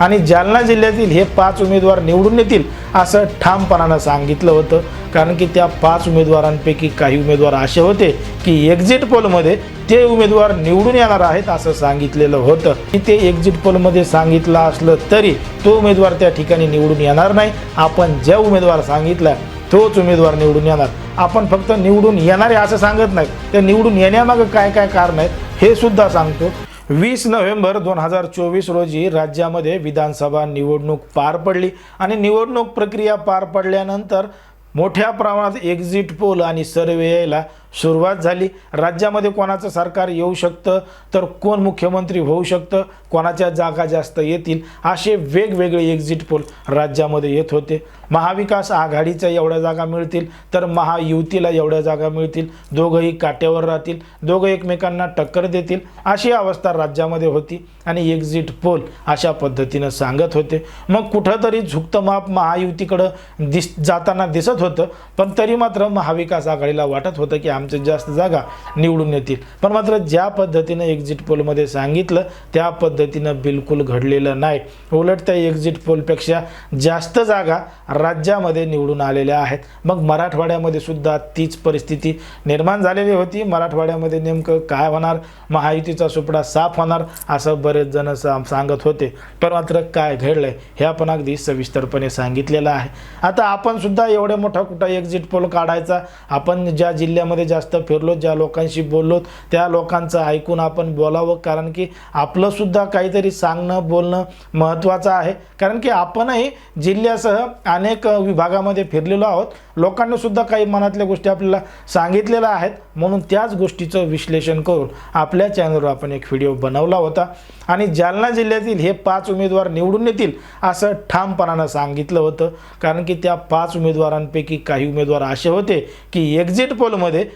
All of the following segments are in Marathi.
आणि जालना जिल्ह्यातील हे पाच उमेदवार निवडून येतील असं ठामपणानं सांगितलं होतं. कारण की त्या पाच उमेदवारांपैकी काही उमेदवार असे होते की एक्झिट पोलमध्ये ते उमेदवार निवडून येणार आहेत असं सांगितलेलं होतं. की ते एक्झिट पोलमध्ये सांगितलं असलं तरी तो उमेदवार त्या ठिकाणी निवडून येणार नाही. आपण ज्या उमेदवार सांगितला तोच उमेदवार निवडून येणार. आपण फक्त निवडून येणारे असं सांगत नाही. ते निवडून येण्यामागं काय काय कारण आहेत हे सुद्धा सांगतो. वीस नोव्हेंबर दोन हजार चोवीस रोजी राज्यामध्ये विधानसभा निवडणूक पार पडली आणि निवडणूक प्रक्रिया पार पडल्यानंतर मोठ्या प्रमाणात एक्झिट पोल आणि सर्वे यायला सुरुवात झाली. राज्यामध्ये कोणाचं सरकार येऊ शकतं? तर कोण मुख्यमंत्री होऊ शकतं? कोणाच्या जागा जास्त येतील? असे वेगवेगळे एक्झिट पोल राज्यामध्ये येत होते. महाविकास आघाडीच्या एवढ्या जागा मिळतील तर महायुतीला एवढ्या जागा मिळतील. दोघंही काट्यावर राहतील. दोघं एकमेकांना टक्कर देतील. अशी अवस्था राज्यामध्ये होती आणि एक्झिट पोल अशा पद्धतीनं सांगत होते. मग कुठंतरी झुकतं माप महायुतीकडं दिस जाताना दिसत होतं पण तरी मात्र महाविकास आघाडीला वाटत होतं की आमच्या जास्त जागा निवडून येतील. पण मात्र ज्या पद्धतीनं एक्झिट पोलमध्ये सांगितलं त्या पद्धतीनं बिलकुल घडलेलं नाही. उलट त्या एक्झिट पोलपेक्षा जास्त जागा राज्यामध्ये निवडून आलेल्या आहेत. मग मराठवाड्यामध्ये सुद्धा तीच परिस्थिती निर्माण झालेली होती. मराठवाड्यामध्ये नेमकं काय होणार? महायुतीचा सुपडा साफ होणार असं बरेच जण सांगत होते. पण मात्र काय घडलंय हे आपण अगदी सविस्तरपणे सांगितलेलं आहे. आता आपण सुद्धा एवढे मोठा कुठं एक्झिट पोल काढायचा? आपण ज्या जिल्ह्यामध्ये जास्त फिरलो ज्या लोकांशी बोललो त्या लोकांचं ऐकून आपण बोलावं. कारण की आपलंसुद्धा काहीतरी सांगणं बोलणं महत्त्वाचं आहे. कारण की आपणही जिल्ह्यासह अनेक विभागामध्ये फिरलेलो आहोत. लोकांनीसुद्धा काही मनातल्या गोष्टी आपल्याला सांगितलेल्या आहेत. म्हणून त्याच गोष्टीचं विश्लेषण करून आपल्या चॅनलवर आपण एक व्हिडिओ बनवला होता. आणि जालना जिल्ह्यातील हे पाच उमेदवार निवडून येतील असं ठामपणानं सांगितलं होतं. कारण की त्या पाच उमेदवारांपैकी काही उमेदवार असे होते की एक्झिट पोलमध्ये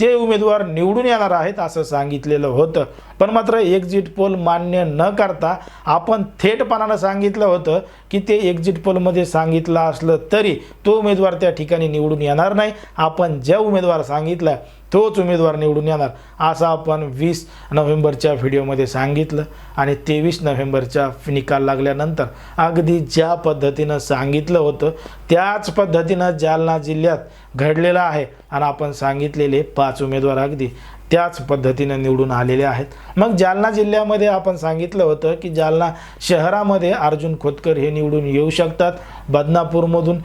ते उमेदवार निवडून येणार आहेत असं सांगितलेलं होतं. पण मात्र एक्झिट पोल मान्य न करता आपण थेटपणानं सांगितलं होतं की ते एक्झिट पोलमध्ये सांगितलं असलं तरी तो उमेदवार त्या ठिकाणी निवडून येणार नाही. आपण ज्या उमेदवार सांगितला तोच उमेदवार निवडून येणार असं आपण वीस नोव्हेंबरच्या व्हिडिओमध्ये सांगितलं आणि तेवीस नोव्हेंबरच्या निकाल लागल्यानंतर अगदी ज्या पद्धतीनं सांगितलं होतं त्याच पद्धतीनं जालना जिल्ह्यात घडलेलं आहे. आणि आपण सांगितलेले पाच उमेदवार अगदी त्याच पद्धतीनं निवडून आलेले आहेत. मग जालना जिल्ह्यामध्ये आपण सांगितलं होतं की जालना शहरामध्ये अर्जुन खोतकर हे निवडून येऊ शकतात. बदनापूरमधून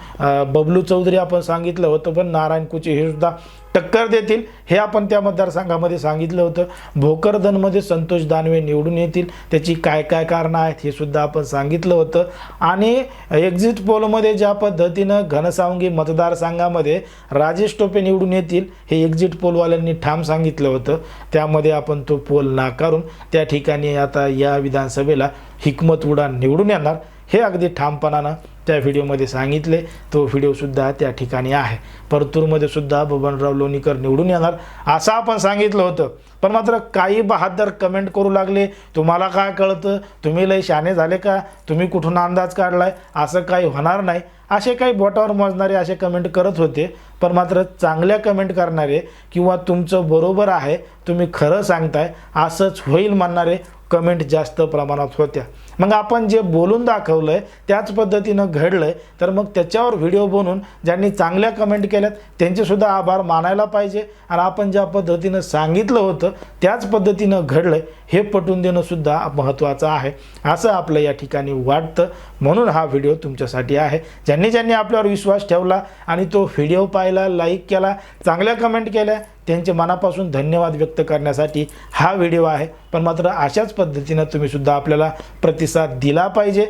बबलू चौधरी आपण सांगितलं होतं पण नारायण कुचे हे सुद्धा टक्कर देतील. हे आपण त्या मतदारसंघामध्ये सांगितलं होतं. भोकरदनमध्ये संतोष दानवे निवडून येतील. त्याची काय काय कारणं आहेत हे सुद्धा आपण सांगितलं होतं. आणि एक्झिट पोलमध्ये ज्या पद्धतीनं घनसावंगी मतदारसंघामध्ये राजेश टोपे निवडून येतील हे एक्झिट पोलवाल्यांनी ठाम सांगितलं होतं. त्यामध्ये आपण तो पोल नाकारून त्या ठिकाणी आता या विधानसभेला हिकमत उडान निवडून येणार हे अगदी ठामपणानं त्या व्हिडिओमध्ये सांगितले तो व्हिडिओसुद्धा त्या ठिकाणी आहे. परतूरमध्ये सुद्धा बबनराव लोणीकर निवडून येणार असं आपण सांगितलं होतं. पण मात्र काही बहादर कमेंट करू लागले. तुम्हाला काय कळतं? तुम्ही लय शाने झाले का? तुम्ही कुठून अंदाज काढलाय? असं काही होणार नाही. असे काही बोटावर मोजणारे असे कमेंट करत होते. पण मात्र चांगल्या कमेंट करणारे किंवा तुमचं बरोबर आहे तुम्ही खरं सांगताय असंच होईल म्हणणारे कमेंट जास्त प्रमाणात होत्या. मग आपण जे बोलून दाखवलं आहे त्याच पद्धतीनं घडलं आहे तर मग त्याच्यावर व्हिडिओ बनवून ज्यांनी चांगल्या कमेंट केल्यात त्यांचेसुद्धा आभार मानायला पाहिजे. आणि आपण ज्या पद्धतीनं सांगितलं होतं त्याच पद्धतीनं घडलं आहे हे पटवून देणंसुद्धा महत्त्वाचं आहे. असं आपलं या ठिकाणी वाटतं. म्हणून हा व्हिडिओ तुमच्यासाठी आहे. ज्यांनी ज्यांनी आपल्यावर विश्वास ठेवला आणि तो व्हिडिओ पाहिला लाईक केला चांगल्या कमेंट केल्या त्यांचे मनापासून धन्यवाद व्यक्त करण्यासाठी हा व्हिडिओ आहे. पण मात्र अशाच पद्धतीनं तुम्हीसुद्धा आपल्याला प्रतिसाद दिला पाहिजे.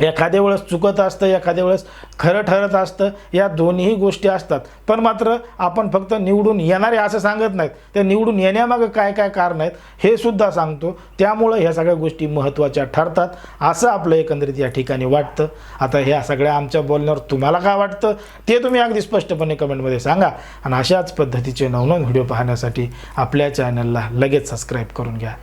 एखाद्या वेळेस चुकत असतं एखाद्या वेळेस खरं ठरत असतं या दोन्ही गोष्टी असतात. पण मात्र आपण फक्त निवडून येणारे असं सांगत नाहीत. ते निवडून येण्यामागं काय काय कारण आहेत हे सुद्धा सांगतो. त्यामुळं ह्या सगळ्या गोष्टी महत्त्वाच्या ठरतात असं आपलं एकंदरीत या ठिकाणी वाटतं. आता ह्या सगळ्या आमच्या बोलण्यावर तुम्हाला काय वाटतं ते तुम्ही अगदी स्पष्टपणे कमेंटमध्ये सांगा. आणि अशाच पद्धतीचे नवनवीन व्हिडिओ पाहण्यासाठी आपल्या चॅनलला लगेच सबस्क्राईब करून घ्या.